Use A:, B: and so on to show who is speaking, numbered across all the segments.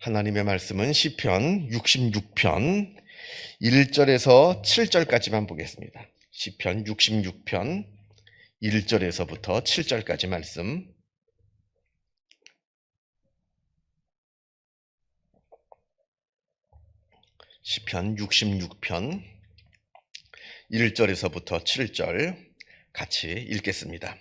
A: 하나님의 말씀은 시편 66편 1절에서 7절까지만 보겠습니다. 시편 66편 1절에서부터 7절까지 말씀. 시편 66편 1절에서부터 7절 같이 읽겠습니다.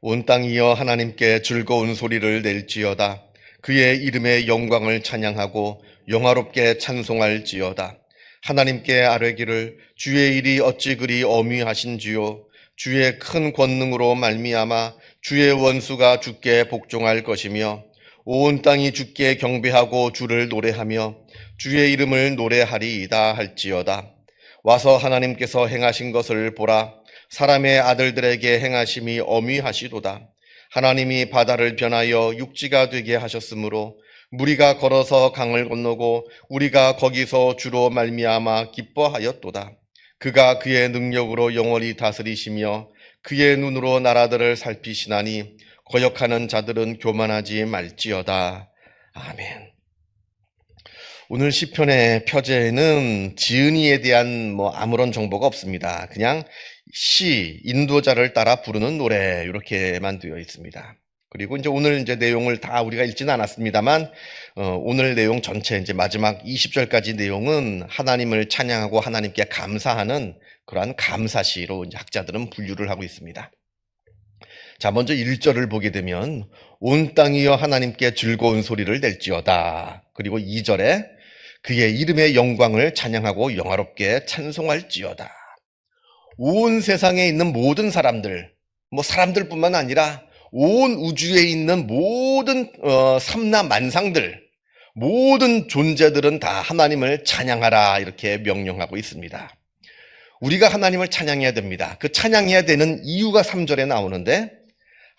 A: 온 땅이여 하나님께 즐거운 소리를 낼지어다. 그의 이름의 영광을 찬양하고 영화롭게 찬송할지어다. 하나님께 아뢰기를 주의 일이 어찌 그리 어미하신지요. 주의 큰 권능으로 말미암아 주의 원수가 주께 복종할 것이며 온 땅이 주께 경배하고 주를 노래하며 주의 이름을 노래하리이다 할지어다. 와서 하나님께서 행하신 것을 보라. 사람의 아들들에게 행하심이 어미하시도다. 하나님이 바다를 변하여 육지가 되게 하셨으므로 무리가 걸어서 강을 건너고 우리가 거기서 주로 말미암아 기뻐하였도다. 그가 그의 능력으로 영원히 다스리시며 그의 눈으로 나라들을 살피시나니 거역하는 자들은 교만하지 말지어다. 아멘. 오늘 시편의 표제에는 지은이에 대한 뭐 아무런 정보가 없습니다. 그냥 시, 인도자를 따라 부르는 노래 이렇게만 되어 있습니다. 그리고 이제 오늘 이제 내용을 다 우리가 읽지는 않았습니다만 어, 오늘 내용 전체 이제 마지막 20절까지 내용은 하나님을 찬양하고 하나님께 감사하는 그러한 감사시로 이제 학자들은 분류를 하고 있습니다. 자, 먼저 1절을 보게 되면 온 땅이여 하나님께 즐거운 소리를 낼지어다. 그리고 2절에 그의 이름의 영광을 찬양하고 영화롭게 찬송할지어다. 온 세상에 있는 모든 사람들, 뭐 사람들뿐만 아니라 온 우주에 있는 모든 어, 삼나 만상들, 모든 존재들은 다 하나님을 찬양하라 이렇게 명령하고 있습니다. 우리가 하나님을 찬양해야 됩니다. 그 찬양해야 되는 이유가 3절에 나오는데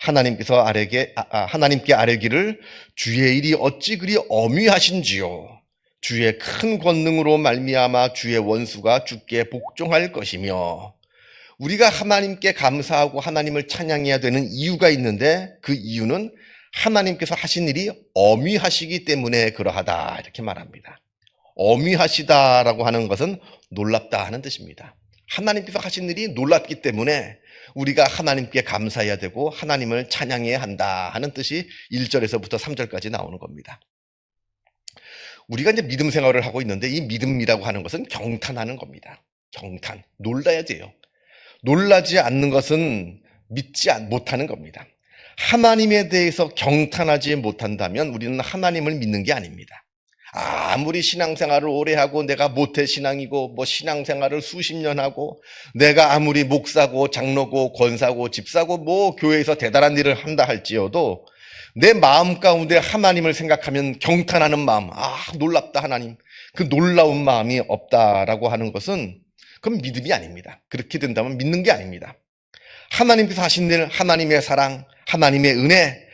A: 하나님께서 아래게 아, 아, 하나님께 아뢰기를 주의 일이 어찌 그리 어미하신지요. 주의 큰 권능으로 말미암아 주의 원수가 주께 복종할 것이며 우리가 하나님께 감사하고 하나님을 찬양해야 되는 이유가 있는데 그 이유는 하나님께서 하신 일이 어미하시기 때문에 그러하다 이렇게 말합니다. 어미하시다라고 하는 것은 놀랍다 하는 뜻입니다. 하나님께서 하신 일이 놀랍기 때문에 우리가 하나님께 감사해야 되고 하나님을 찬양해야 한다 하는 뜻이 1절에서부터 3절까지 나오는 겁니다. 우리가 이제 믿음 생활을 하고 있는데 이 믿음이라고 하는 것은 경탄하는 겁니다. 경탄. 놀라야 돼요. 놀라지 않는 것은 믿지 못하는 겁니다. 하나님에 대해서 경탄하지 못한다면 우리는 하나님을 믿는 게 아닙니다. 아무리 신앙생활을 오래 하고 내가 모태 신앙이고 뭐 신앙생활을 수십 년 하고 내가 아무리 목사고 장로고 권사고 집사고 뭐 교회에서 대단한 일을 한다 할지어도 내 마음 가운데 하나님을 생각하면 경탄하는 마음, 아 놀랍다 하나님, 그 놀라운 마음이 없다라고 하는 것은 그건 믿음이 아닙니다. 그렇게 된다면 믿는 게 아닙니다. 하나님께서 하신 일, 하나님의 사랑, 하나님의 은혜,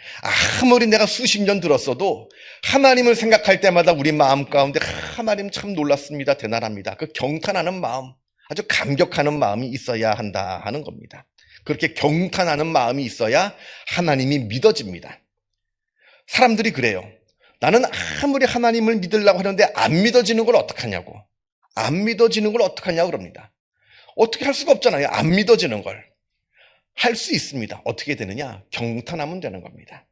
A: 아무리 내가 수십 년 들었어도 하나님을 생각할 때마다 우리 마음 가운데 하나님 참 놀랐습니다. 대단합니다. 그 경탄하는 마음, 아주 감격하는 마음이 있어야 한다 하는 겁니다. 그렇게 경탄하는 마음이 있어야 하나님이 믿어집니다. 사람들이 그래요. 나는 아무리 하나님을 믿으려고 하는데 안 믿어지는 걸 어떡하냐고. 안 믿어지는 걸 어떡하냐고 그럽니다. 어떻게 할 수가 없잖아요. 안 믿어지는 걸. 할 수 있습니다. 어떻게 되느냐? 경탄하면 되는 겁니다.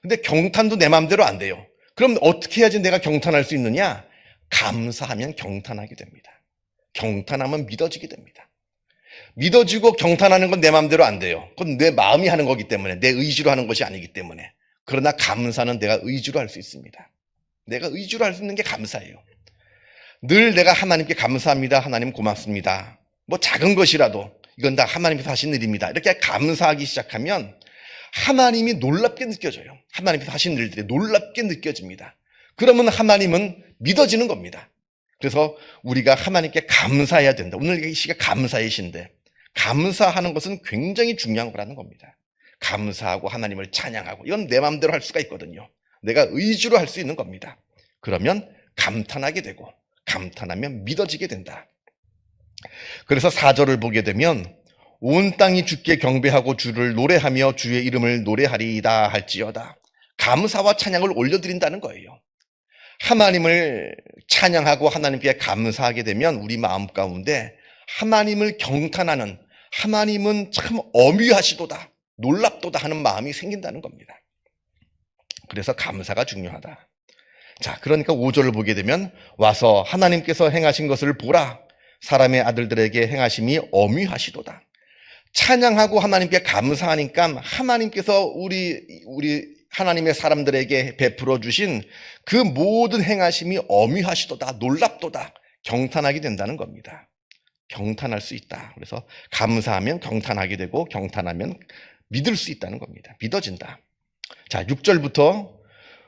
A: 근데 경탄도 내 마음대로 안 돼요. 그럼 어떻게 해야지 내가 경탄할 수 있느냐? 감사하면 경탄하게 됩니다. 경탄하면 믿어지게 됩니다. 믿어지고 경탄하는 건 내 마음대로 안 돼요. 그건 내 마음이 하는 거기 때문에, 내 의지로 하는 것이 아니기 때문에. 그러나 감사는 내가 의지로 할 수 있습니다. 내가 의지로 할 수 있는 게 감사예요. 늘 내가 하나님께 감사합니다. 하나님 고맙습니다. 뭐 작은 것이라도 이건 다 하나님께서 하신 일입니다. 이렇게 감사하기 시작하면 하나님이 놀랍게 느껴져요. 하나님께서 하신 일들이 놀랍게 느껴집니다. 그러면 하나님은 믿어지는 겁니다. 그래서 우리가 하나님께 감사해야 된다. 오늘 이 시가 감사의 시인데 감사하는 것은 굉장히 중요한 거라는 겁니다. 감사하고 하나님을 찬양하고 이건 내 마음대로 할 수가 있거든요. 내가 의지로 할 수 있는 겁니다. 그러면 감탄하게 되고 감탄하면 믿어지게 된다. 그래서 4절을 보게 되면 온 땅이 주께 경배하고 주를 노래하며 주의 이름을 노래하리이다 할지어다. 감사와 찬양을 올려드린다는 거예요. 하나님을 찬양하고 하나님께 감사하게 되면 우리 마음 가운데 하나님을 경탄하는 하나님은 참 어미하시도다, 놀랍도다 하는 마음이 생긴다는 겁니다. 그래서 감사가 중요하다. 자, 그러니까 5절을 보게 되면 와서 하나님께서 행하신 것을 보라. 사람의 아들들에게 행하심이 어미하시도다. 찬양하고 하나님께 감사하니까 하나님께서 우리 우리 하나님의 사람들에게 베풀어 주신 그 모든 행하심이 어미하시도다, 놀랍도다, 경탄하게 된다는 겁니다. 경탄할 수 있다. 그래서 감사하면 경탄하게 되고 경탄하면 믿을 수 있다는 겁니다. 믿어진다. 자, 6절부터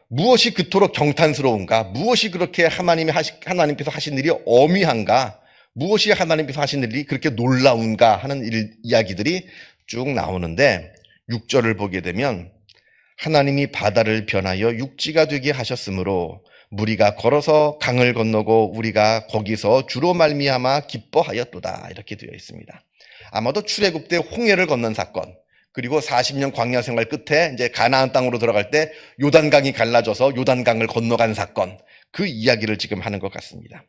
A: 무엇이 그토록 경탄스러운가? 무엇이 그렇게 하나님이 하시, 하나님께서 하신 일이 어미한가? 무엇이 하나님께서 하신 일이 그렇게 놀라운가 하는 일, 이야기들이 쭉 나오는데 6절을 보게 되면 하나님이 바다를 변하여 육지가 되게 하셨으므로 무리가 걸어서 강을 건너고 우리가 거기서 주로 말미암아 기뻐하였도다 이렇게 되어 있습니다. 아마도 출애굽 때 홍해를 건넌 사건 그리고 40년 광야 생활 끝에 이제 가나안 땅으로 들어갈 때 요단강이 갈라져서 요단강을 건너간 사건 그 이야기를 지금 하는 것 같습니다.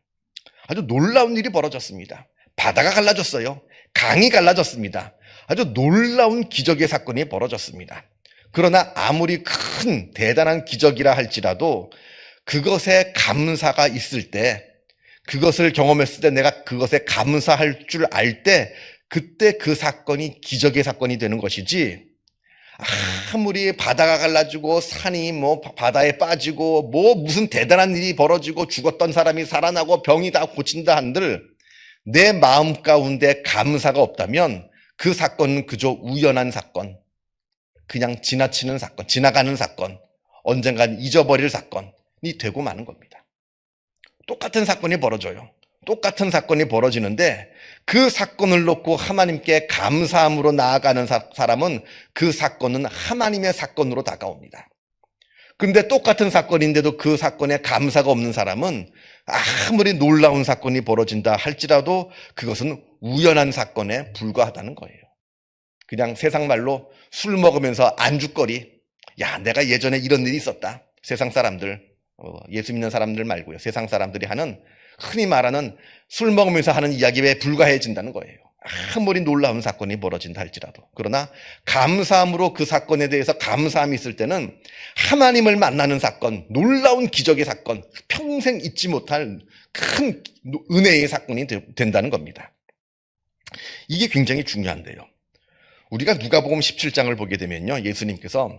A: 아주 놀라운 일이 벌어졌습니다. 바다가 갈라졌어요. 강이 갈라졌습니다. 아주 놀라운 기적의 사건이 벌어졌습니다. 그러나 아무리 큰 대단한 기적이라 할지라도 그것에 감사가 있을 때 그것을 경험했을 때 내가 그것에 감사할 줄 알 때 그때 그 사건이 기적의 사건이 되는 것이지 아무리 바다가 갈라지고 산이 뭐 바다에 빠지고 뭐 무슨 대단한 일이 벌어지고 죽었던 사람이 살아나고 병이 다 고친다 한들 내 마음 가운데 감사가 없다면 그 사건은 그저 우연한 사건, 그냥 지나치는 사건, 지나가는 사건, 언젠간 잊어버릴 사건이 되고 마는 겁니다. 똑같은 사건이 벌어져요. 똑같은 사건이 벌어지는데 그 사건을 놓고 하나님께 감사함으로 나아가는 사, 사람은 그 사건은 하나님의 사건으로 다가옵니다. 근데 똑같은 사건인데도 그 사건에 감사가 없는 사람은 아무리 놀라운 사건이 벌어진다 할지라도 그것은 우연한 사건에 불과하다는 거예요. 그냥 세상 말로 술 먹으면서 안주거리. 야, 내가 예전에 이런 일이 있었다. 세상 사람들, 어, 예수 믿는 사람들 말고요. 세상 사람들이 하는 흔히 말하는 술 먹으면서 하는 이야기에 불과해진다는 거예요. 아무리 놀라운 사건이 벌어진다 할지라도. 그러나 감사함으로 그 사건에 대해서 감사함이 있을 때는 하나님을 만나는 사건, 놀라운 기적의 사건, 평생 잊지 못할 큰 은혜의 사건이 된다는 겁니다. 이게 굉장히 중요한데요. 우리가 누가복음 17장을 보게 되면요. 예수님께서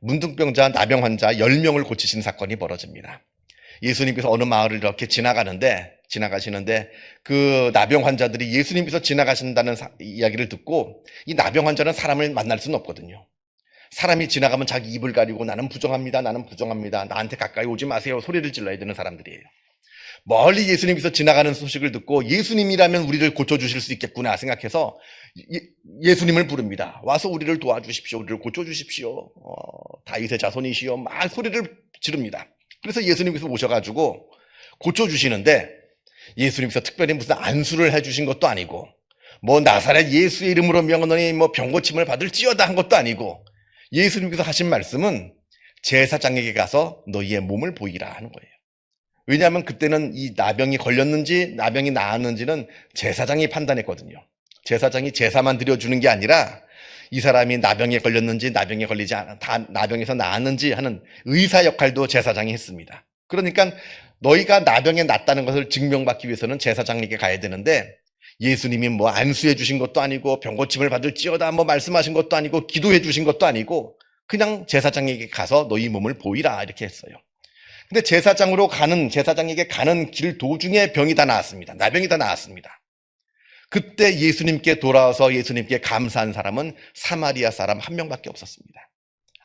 A: 문둥병자, 나병 환자 10명을 고치신 사건이 벌어집니다. 예수님께서 어느 마을을 이렇게 지나가는데 지나가시는데 그 나병 환자들이 예수님께서 지나가신다는 사, 이야기를 듣고 이 나병 환자는 사람을 만날 수는 없거든요. 사람이 지나가면 자기 입을 가리고 나는 부정합니다. 나는 부정합니다. 나한테 가까이 오지 마세요. 소리를 질러야 되는 사람들이에요. 멀리 예수님께서 지나가는 소식을 듣고 예수님이라면 우리를 고쳐주실 수 있겠구나 생각해서 예, 수님을 부릅니다. 와서 우리를 도와주십시오. 우리를 고쳐주십시오. 어, 다윗의 자손이시여. 막 소리를 지릅니다. 그래서 예수님께서 오셔가지고 고쳐주시는데 예수님께서 특별히 무슨 안수를 해주신 것도 아니고 뭐 나사렛 예수의 이름으로 명하노니 뭐 병고침을 받을지어다 한 것도 아니고 예수님께서 하신 말씀은 제사장에게 가서 너희의 몸을 보이라 하는 거예요. 왜냐하면 그때는 이 나병이 걸렸는지 나병이 나았는지는 제사장이 판단했거든요. 제사장이 제사만 드려주는 게 아니라 이 사람이 나병에 걸렸는지 나병에 걸리지 않아 다 나병에서 나았는지 하는 의사 역할도 제사장이 했습니다. 그러니까 너희가 나병에 낫다는 것을 증명받기 위해서는 제사장에게 가야 되는데 예수님이 뭐 안수해 주신 것도 아니고 병고침을 받을지어다 뭐 말씀하신 것도 아니고 기도해 주신 것도 아니고 그냥 제사장에게 가서 너희 몸을 보이라 이렇게 했어요. 근데 제사장으로 가는 제사장에게 가는 길 도중에 병이 다 나았습니다. 나병이 다 나았습니다. 그때 예수님께 돌아와서 예수님께 감사한 사람은 사마리아 사람 한 명밖에 없었습니다.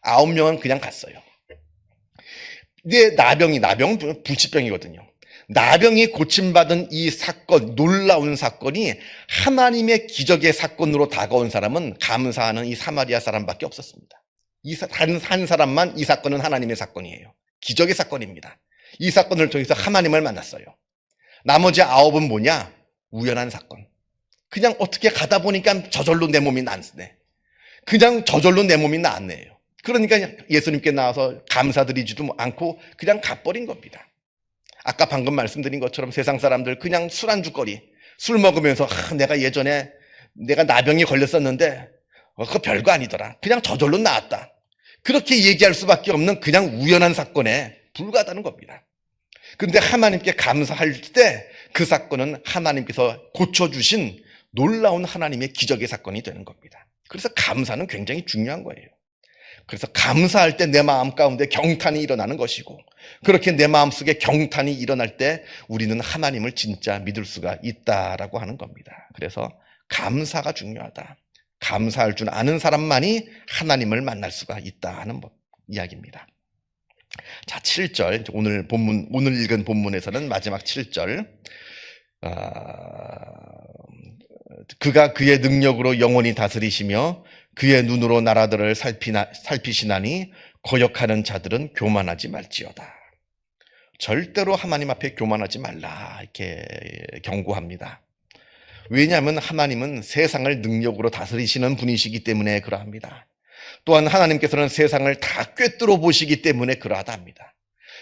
A: 아홉 명은 그냥 갔어요. 이제 나병이 나병 불치병이거든요. 나병이 고침받은 이 사건, 놀라운 사건이 하나님의 기적의 사건으로 다가온 사람은 감사하는 이 사마리아 사람밖에 없었습니다. 이 한 한 사람만 이 사건은 하나님의 사건이에요. 기적의 사건입니다. 이 사건을 통해서 하나님을 만났어요. 나머지 아홉은 뭐냐? 우연한 사건. 그냥 어떻게 가다 보니까 저절로 내 몸이 낫네. 그냥 저절로 내 몸이 낫네요. 그러니까 예수님께 나와서 감사드리지도 않고 그냥 가버린 겁니다. 아까 방금 말씀드린 것처럼 세상 사람들 그냥 술 안주거리, 술 먹으면서 아, 내가 예전에 내가 나병이 걸렸었는데 어, 그거 별거 아니더라. 그냥 저절로 나았다. 그렇게 얘기할 수밖에 없는 그냥 우연한 사건에 불과하다는 겁니다. 근데 하나님께 감사할 때 그 사건은 하나님께서 고쳐주신 놀라운 하나님의 기적의 사건이 되는 겁니다. 그래서 감사는 굉장히 중요한 거예요. 그래서 감사할 때 내 마음 가운데 경탄이 일어나는 것이고 그렇게 내 마음 속에 경탄이 일어날 때 우리는 하나님을 진짜 믿을 수가 있다라고 하는 겁니다. 그래서 감사가 중요하다. 감사할 줄 아는 사람만이 하나님을 만날 수가 있다 하는 법, 이야기입니다. 자, 7절. 오늘 본문, 오늘 읽은 본문에서는 마지막 7절. 아, 그가 그의 능력으로 영원히 다스리시며 그의 눈으로 나라들을 살피나, 살피시나니 거역하는 자들은 교만하지 말지어다. 절대로 하나님 앞에 교만하지 말라. 이렇게 경고합니다. 왜냐하면 하나님은 세상을 능력으로 다스리시는 분이시기 때문에 그러합니다. 또한 하나님께서는 세상을 다 꿰뚫어 보시기 때문에 그러하다 합니다.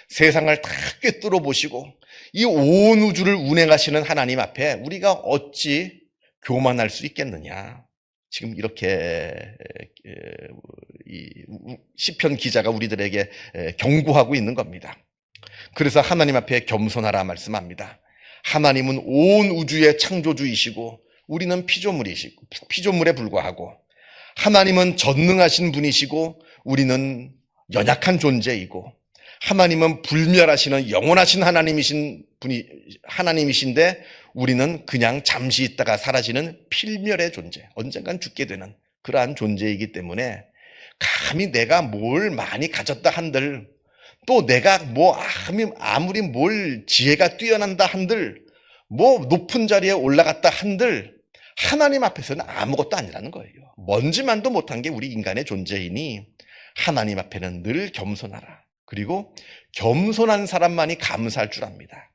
A: 세상을 다 꿰뚫어 보시고 이 온 우주를 운행하시는 하나님 앞에 우리가 어찌 교만할 수 있겠느냐. 지금 이렇게 시편 기자가 우리들에게 경고하고 있는 겁니다. 그래서 하나님 앞에 겸손하라 말씀합니다. 하나님은 온 우주의 창조주이시고 우리는 피조물이시고 피조물에 불과하고 하나님은 전능하신 분이시고 우리는 연약한 존재이고 하나님은 불멸하시는 영원하신 하나님이신 분이 하나님이신데 우리는 그냥 잠시 있다가 사라지는 필멸의 존재, 언젠간 죽게 되는 그러한 존재이기 때문에 감히 내가 뭘 많이 가졌다 한들 또 내가 뭐 아무리 뭘 지혜가 뛰어난다 한들 뭐 높은 자리에 올라갔다 한들 하나님 앞에서는 아무것도 아니라는 거예요. 먼지만도 못한 게 우리 인간의 존재이니 하나님 앞에는 늘 겸손하라. 그리고 겸손한 사람만이 감사할 줄 압니다.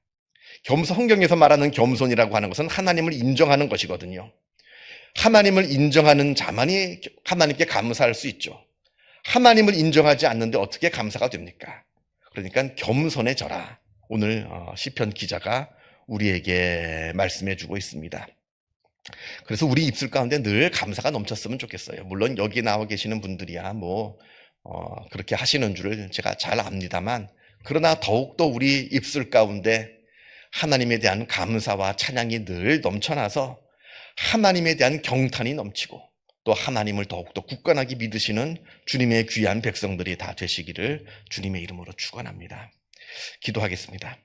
A: 겸손 성경에서 말하는 겸손이라고 하는 것은 하나님을 인정하는 것이거든요. 하나님을 인정하는 자만이 하나님께 감사할 수 있죠. 하나님을 인정하지 않는데 어떻게 감사가 됩니까? 그러니까 겸손해져라. 오늘 어, 시편 기자가 우리에게 말씀해 주고 있습니다. 그래서 우리 입술 가운데 늘 감사가 넘쳤으면 좋겠어요. 물론 여기 나와 계시는 분들이야 뭐 어, 그렇게 하시는 줄을 제가 잘 압니다만 그러나 더욱더 우리 입술 가운데 하나님에 대한 감사와 찬양이 늘 넘쳐나서 하나님에 대한 경탄이 넘치고 또 하나님을 더욱더 굳건하게 믿으시는 주님의 귀한 백성들이 다 되시기를 주님의 이름으로 축원합니다. 기도하겠습니다.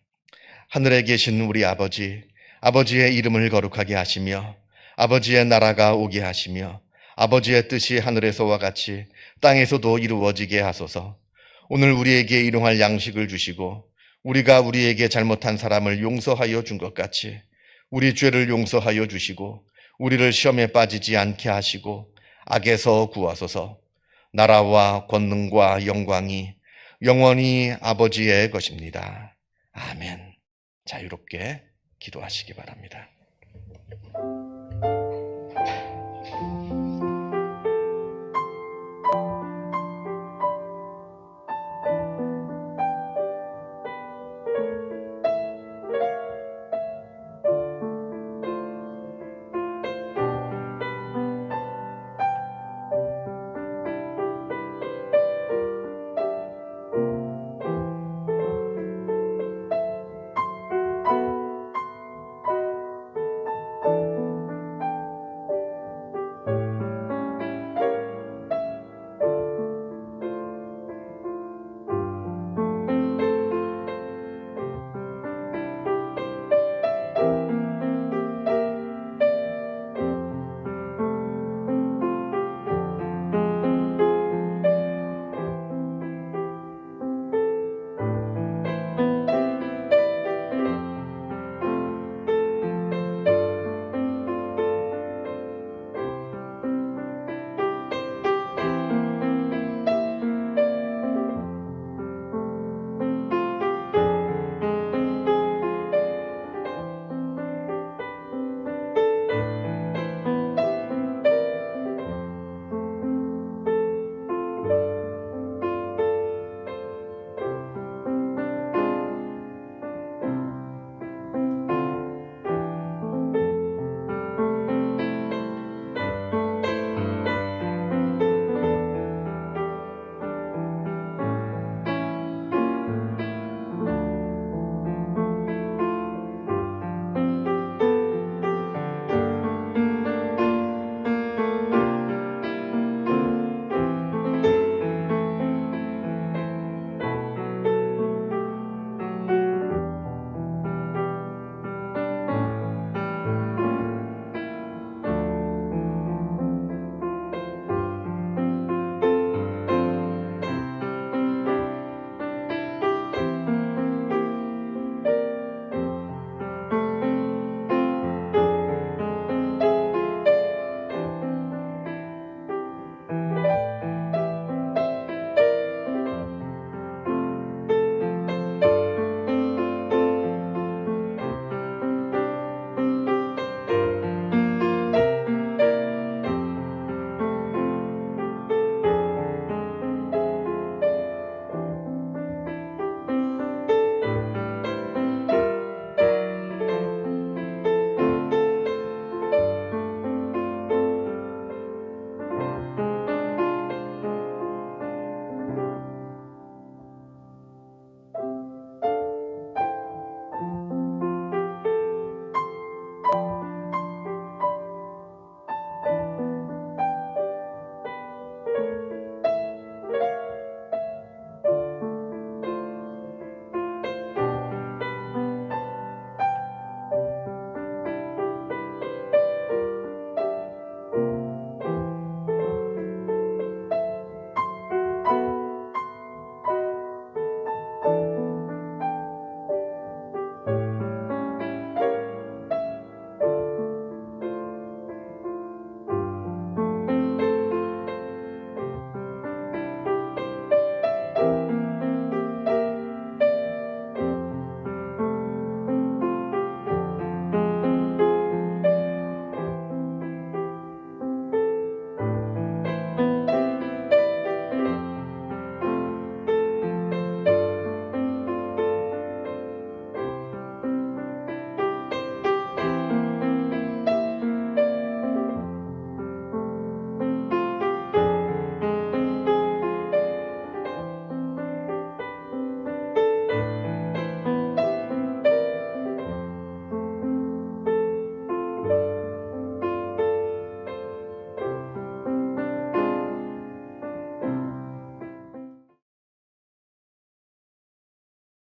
A: 하늘에 계신 우리 아버지, 아버지의 이름을 거룩하게 하시며 아버지의 나라가 오게 하시며 아버지의 뜻이 하늘에서와 같이 땅에서도 이루어지게 하소서. 오늘 우리에게 일용할 양식을 주시고 우리가 우리에게 잘못한 사람을 용서하여 준 것 같이 우리 죄를 용서하여 주시고 우리를 시험에 빠지지 않게 하시고 악에서 구하소서. 나라와 권능과 영광이 영원히 아버지의 것입니다. 아멘. 자유롭게 기도하시기 바랍니다.